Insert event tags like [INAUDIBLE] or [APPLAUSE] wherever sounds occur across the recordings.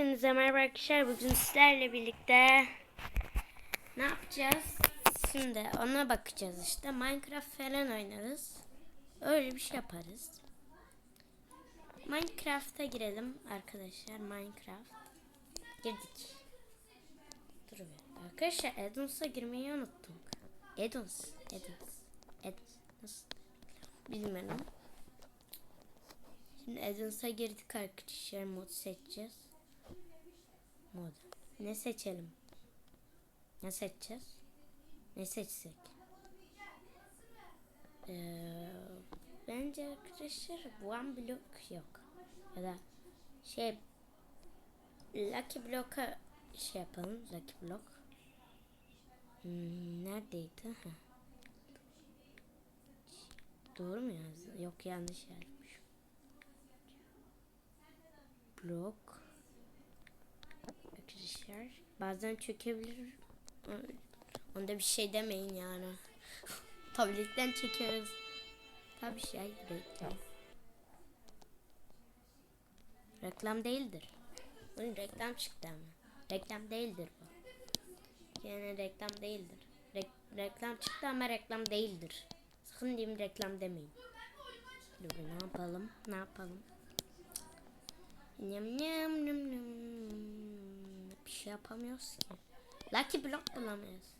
Hepinize merhaba arkadaşlar. Bugün sizlerle birlikte ne yapacağız? Şimdi ona bakacağız işte. Minecraft falan oynarız. Öyle bir şey yaparız. Minecraft'a girelim arkadaşlar. Minecraft. Girdik. Dur bir. Arkadaşlar Addons'a girmeyi unuttum. Addons. Addons. Addons. Bilmiyorum. Şimdi Addons'a girdik arkadaşlar. Mod seçeceğiz. Mod. Ne seçelim? Ne seçeceğiz? Ne seçsek? Ee, bence arkadaşlar one block yok. Ya da şey Lucky Block'a şey yapalım. Lucky Block. Hmm, neredeydi? Ha. Doğru mu yazdı? Yok yanlış yazmış. Blok. Arkadaşlar bazen çökebilir. Onda bir şey demeyin yani. [LAUGHS] Tabletten çekiyoruz. Tabii şey reklam. Reklam değildir. Bunun reklam çıktı ama. Reklam değildir bu. Yani reklam değildir. Rek- reklam çıktı ama reklam değildir. Sakın diyeyim reklam demeyin. Dur ne yapalım? Ne yapalım? Nyam nyam nyam nyam. Bir şey yapamıyoruz. Lucky block bulamıyoruz.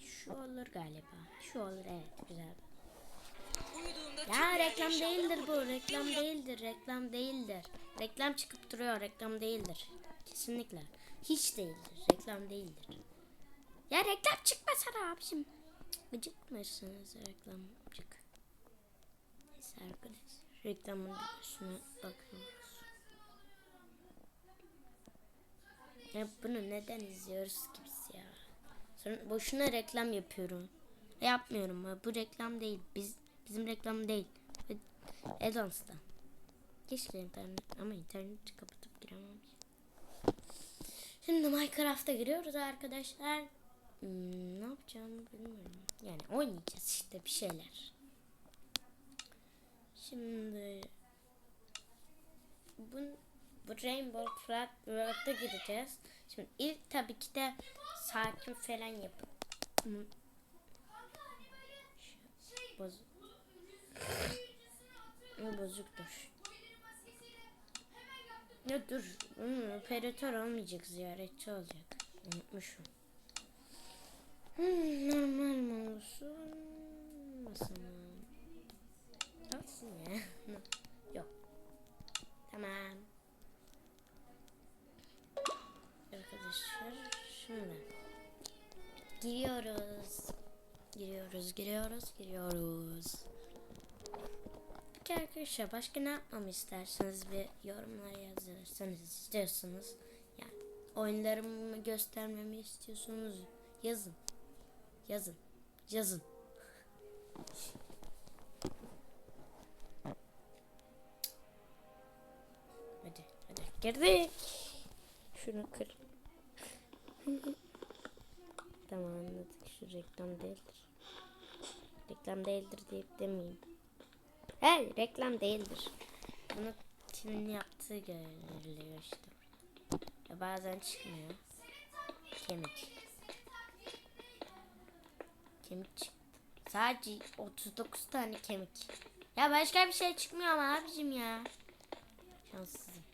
Şu olur galiba. Şu olur evet güzel. Ya reklam değildir bu. Reklam değildir. Reklam değildir. Reklam çıkıp duruyor. Reklam değildir. Kesinlikle. Hiç değildir. Reklam değildir. Ya reklam çıkmasana abicim. Cık, Gıcık mısınız reklamcık? Arkadaşlar. Reklamın üstüne bakıyoruz. Ya bunu neden izliyoruz ki biz ya? Sonra boşuna reklam yapıyorum. Yapmıyorum. Bu reklam değil. Biz bizim reklam değil. Edans'ta. Keşke internet ama interneti kapatıp giremem. Şimdi Minecraft'a giriyoruz arkadaşlar. Hmm, ne yapacağımı bilmiyorum. Yani oynayacağız işte bir şeyler. Şimdi bu, bu Rainbow Flat World'a gireceğiz. Şimdi ilk tabii ki de sakin falan. Şu Bozuk. Bozuktur. Ya dur. Hmm, operatör olmayacak ziyaretçi olacak. Unutmuşum. Hmm, normal mi olsun? Nasıl mı? Olsun ya. Yok. Tamam. Arkadaşlar şimdi giriyoruz. Giriyoruz, giriyoruz, giriyoruz. Peki arkadaşlar başka ne yapmamı isterseniz bir yorumlara yazarsanız istiyorsunuz. Yani oyunlarımı göstermemi istiyorsunuz yazın. Yazın. Yazın. Girdik. Şunu kır. tamam anladık. Şu reklam değildir. Reklam değildir deyip demeyin. Hey reklam değildir. Bunu kimin yaptığı görülüyor işte. Ya bazen çıkmıyor. Kemik. Kemik çıktı. Sadece 39 tane kemik. Ya başka bir şey çıkmıyor ama abicim ya. Şanssızım.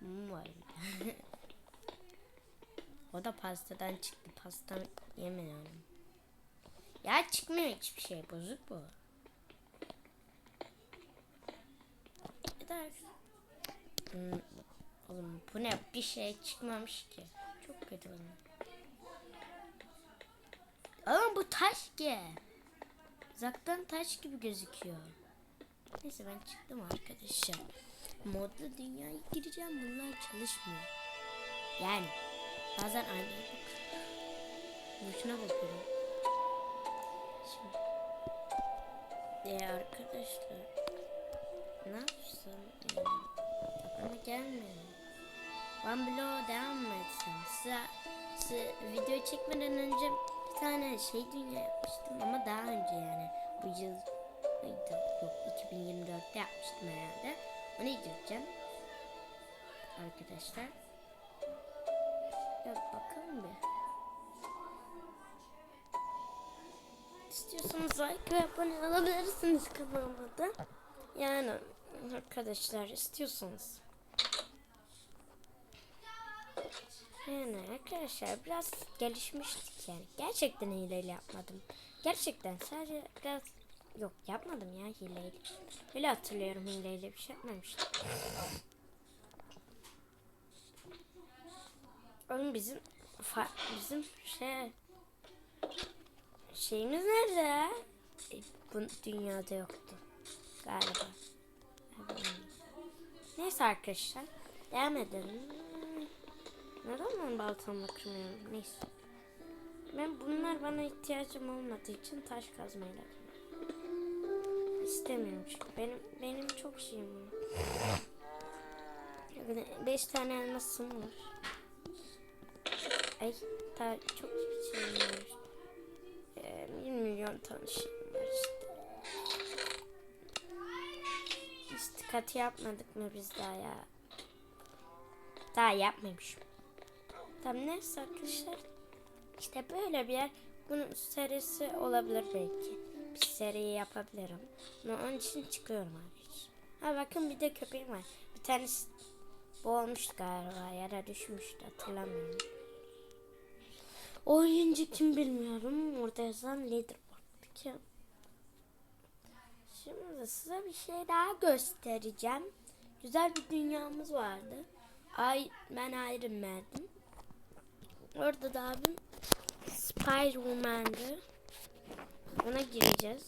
Mum [LAUGHS] o da pastadan çıktı. Pasta yemiyorum. Ya çıkmıyor hiçbir şey. Bozuk bu. Yeter. Hmm, oğlum bu ne? Bir şey çıkmamış ki. Çok kötü oldu. Ama bu taş ki. Uzaktan taş gibi gözüküyor. Neyse ben çıktım arkadaşlar. Modlu dünyaya gireceğim. Bunlar çalışmıyor. Yani bazen aynı. Boşuna bakıyorum. Şimdi. E arkadaşlar. Ne yapsam? Yani, bana gelmiyor. One blow devam mı etsem? Size, size video çekmeden önce bir tane şey dünya yapmıştım ama daha önce yani bu yıl mıydı? Yok 2024'te yapmıştım herhalde. Onu izleyeceğim. Arkadaşlar. Ya bakalım bir. İstiyorsanız like ve abone olabilirsiniz kanalıma da. Yani arkadaşlar istiyorsanız. Yani arkadaşlar biraz gelişmiştik yani. Gerçekten hileyle yapmadım. Gerçekten sadece biraz yok yapmadım ya hileyle. Öyle hatırlıyorum hileyle bir şey yapmamıştım. Oğlum bizim bizim şey şeyimiz nerede? E, bu dünyada yoktu galiba. Neyse arkadaşlar devam edelim. Neden ben baltamla kırmıyorum? Neyse. Ben bunlar bana ihtiyacım olmadığı için taş kazmayla. İstemiyorum çünkü benim benim çok şeyim var. [LAUGHS] Yani Beş tane elmasım var. Ay daha çok şeyim var. Ee, milyon tane şeyim var işte. İstikati yapmadık mı biz daha ya? Daha yapmamışım. Tamam neyse arkadaşlar. İşte böyle bir yer. Bunun serisi olabilir belki. Bir yapabilirim. Ama onun için çıkıyorum arkadaşlar. Ha bakın bir de köpeğim var. Bir tanesi boğulmuştu galiba. Yere düşmüştü hatırlamıyorum. Oyuncu kim bilmiyorum. Orada yazan leaderboard. Kim? Şimdi size bir şey daha göstereceğim. Güzel bir dünyamız vardı. Ay ben Iron Man'dim. Orada da abim Spider-Man'di. Ona gireceğiz.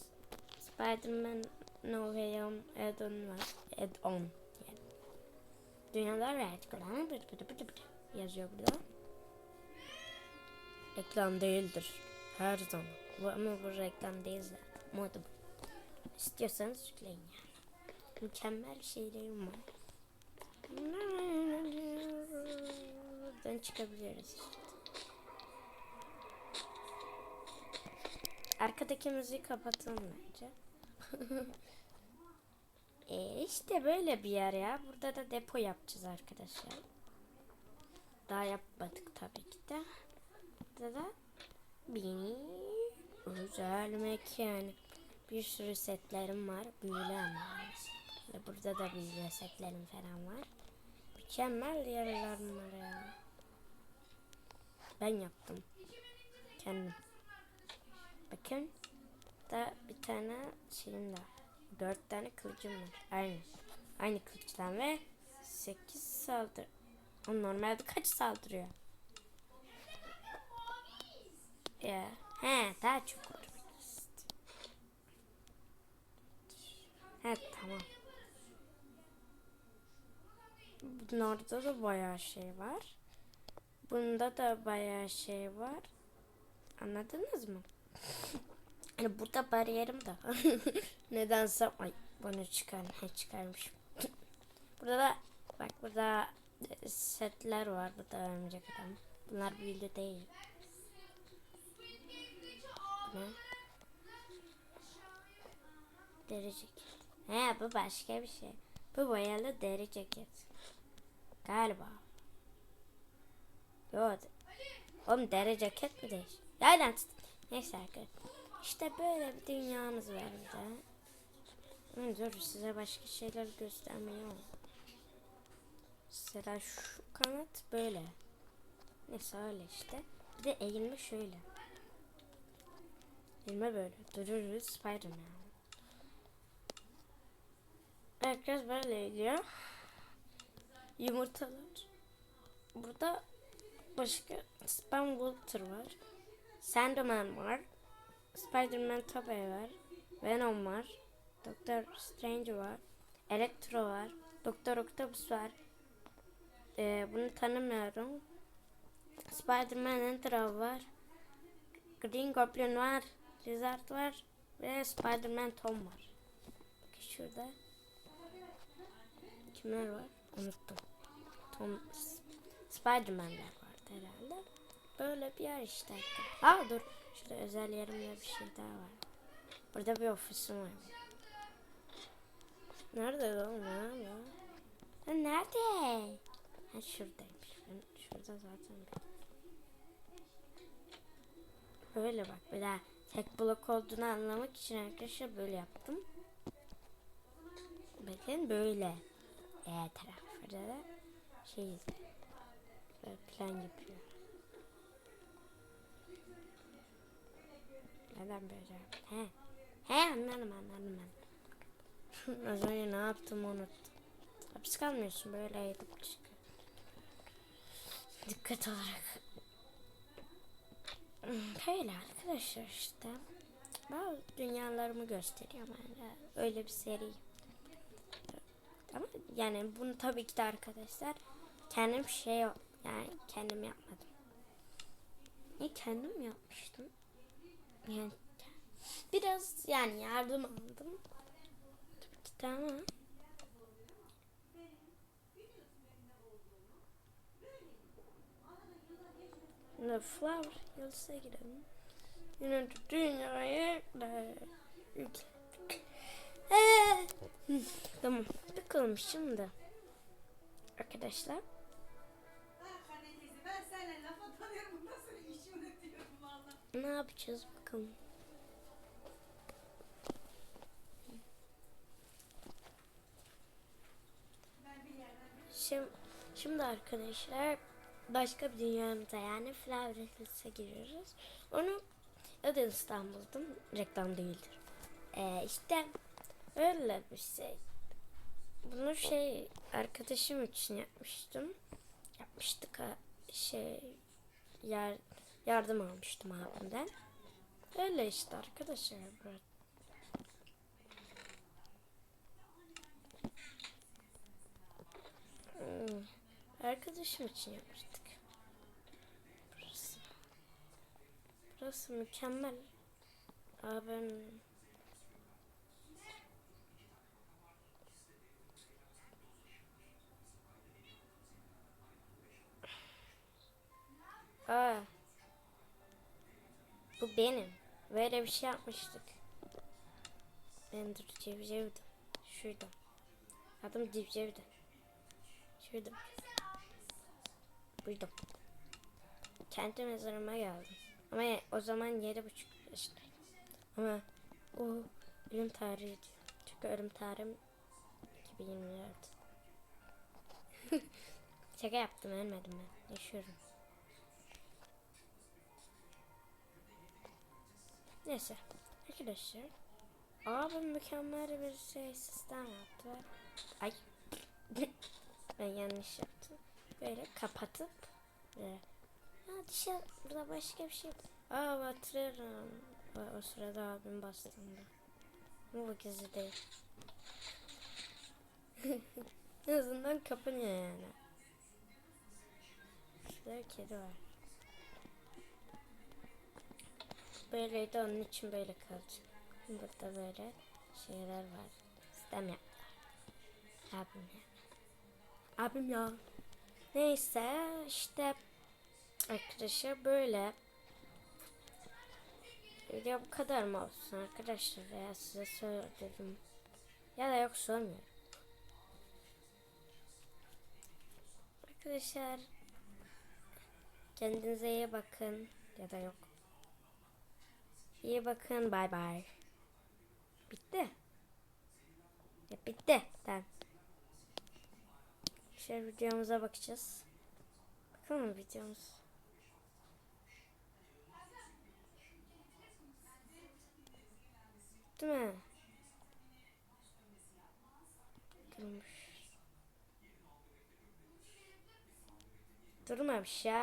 Spider-Man No Way Home add-on var. Add-on. Yani. Dünyalar kulağına bıt bıt bıt bıt yazıyor burada. Reklam değildir. Her zaman. Ama bu reklam değil zaten. Modu bu. İstiyorsanız yükleyin yani. Mükemmel şeylerim var. Buradan çıkabiliriz. Arkadaki müziği kapatalım bence. [LAUGHS] e işte böyle bir yer ya. Burada da depo yapacağız arkadaşlar. Daha yapmadık tabii ki de. Burada da bir özel mekan. Bir sürü setlerim var. Büyülü ama. Burada da büyülü setlerim falan var. Mükemmel yerlerim var ya. Ben yaptım. Kendim. Bakın. Da bir tane şeyim var. Dört tane kılıcım var. Aynı. Aynı kılıçtan ve sekiz saldır. O normalde kaç saldırıyor? Ya. He daha çok olur. Evet tamam. Bunun orada da bayağı şey var. Bunda da bayağı şey var. Anladınız mı? Hani burada bariyerim de. [LAUGHS] Nedense ay bunu çıkar çıkarmışım. [LAUGHS] burada da bak burada setler var burada örümcek adam. Bunlar büyülü değil. Ne? Deri ceket. He bu başka bir şey. Bu boyalı deri ceket. Galiba. Yok. Oğlum deri ceket mi değil? Aynen. Neyse arkadaşlar. İşte böyle bir dünyamız var burada. Hı, Dur size başka şeyler göstermeye Mesela şu kanat böyle. Neyse öyle işte. Bir de eğilme şöyle. Eğilme böyle. Dururuz Spiderman. Herkes böyle eğiliyor. Yumurtalar. Burada başka Spam Walter var. Sandman var. Spider-Man Tobey var. Venom var. Doctor Strange var. Electro var. Doktor Octopus var. Ee, bunu tanımıyorum. Spider-Man Entra var. Green Goblin var. Lizard var. Ve Spider-Man Tom var. Bakın şurada. Kimler var? Unuttum. Tom Spider-Man'ler vardı herhalde. Böyle bir yer işte. Aa dur. Şurada özel yerimde bir şey daha var. Burada bir ofisim var. Nerede lan? Nerede? Lan nerede? Ha şuradaymış. Ben şurada zaten. Böyle bak bir daha tek blok olduğunu anlamak için arkadaşlar böyle yaptım. Bakın böyle. E tarafında da şey böyle plan yapıyor. Neden böyle? He. He anladım anladım ben. [LAUGHS] Az önce ne yaptım unuttum. Hapis kalmıyorsun böyle edip çıkıyor. Dikkat olarak. Böyle arkadaşlar işte. Ben dünyalarımı gösteriyorum yani. Öyle bir seri. Ama yani bunu tabii ki de arkadaşlar kendim şey yok. Yani kendim yapmadım. İyi kendim yapmıştım. Yani biraz yani yardım aldım. Ama The Flower Hills'e gidelim. Yine hı, tamam. Sıkılmışım da. Arkadaşlar. Ne yapacağız bakalım. Şimdi, şimdi arkadaşlar başka bir dünyamıza yani Flower Hills'e giriyoruz. Onu adı İstanbul'dan reklam değildir. Ee, işte öyle bir şey. Bunu şey arkadaşım için yapmıştım. Yapmıştık şey yer, yardım almıştım abimden. Öyle işte arkadaşlar. Hmm, Arkadaşım için yapmıştık. Burası. Burası mükemmel. Abim benim. Böyle bir şey yapmıştık. Ben dur cevcevdi. Şurada. Adım cevcevdi. Şurada. Buydum. Kendi mezarıma geldim. Ama o zaman yedi buçuk yaşındaydım. Ama o ölüm tarihi diyor. Çünkü ölüm tarihim 2024. [LAUGHS] Şaka yaptım ölmedim ben. Yaşıyorum. Neyse. Arkadaşlar. Abim mükemmel bir şey sistem yaptı. Ay. [LAUGHS] ben yanlış yaptım. Böyle kapatıp ve ha dışarıda başka bir şey. Aa hatırlıyorum. O, sırada abim bastığında. Ama bu gizli değil. [LAUGHS] en azından kapanıyor yani. Şurada kedi var. Böyleydi onun için böyle kalacak. Burada böyle şeyler var. Sistem yaptılar. Abim ya. Abim ya. Neyse işte arkadaşlar böyle. Video bu kadar mı olsun arkadaşlar ya size söyledim. Ya da yok sormuyorum. Arkadaşlar kendinize iyi bakın ya da yok. İyi bakın bay bay. Bitti. Ya bitti. Tamam. Şöyle videomuza bakacağız. Bakalım videomuz. Değil mi? Durmuş. Durmamış ya.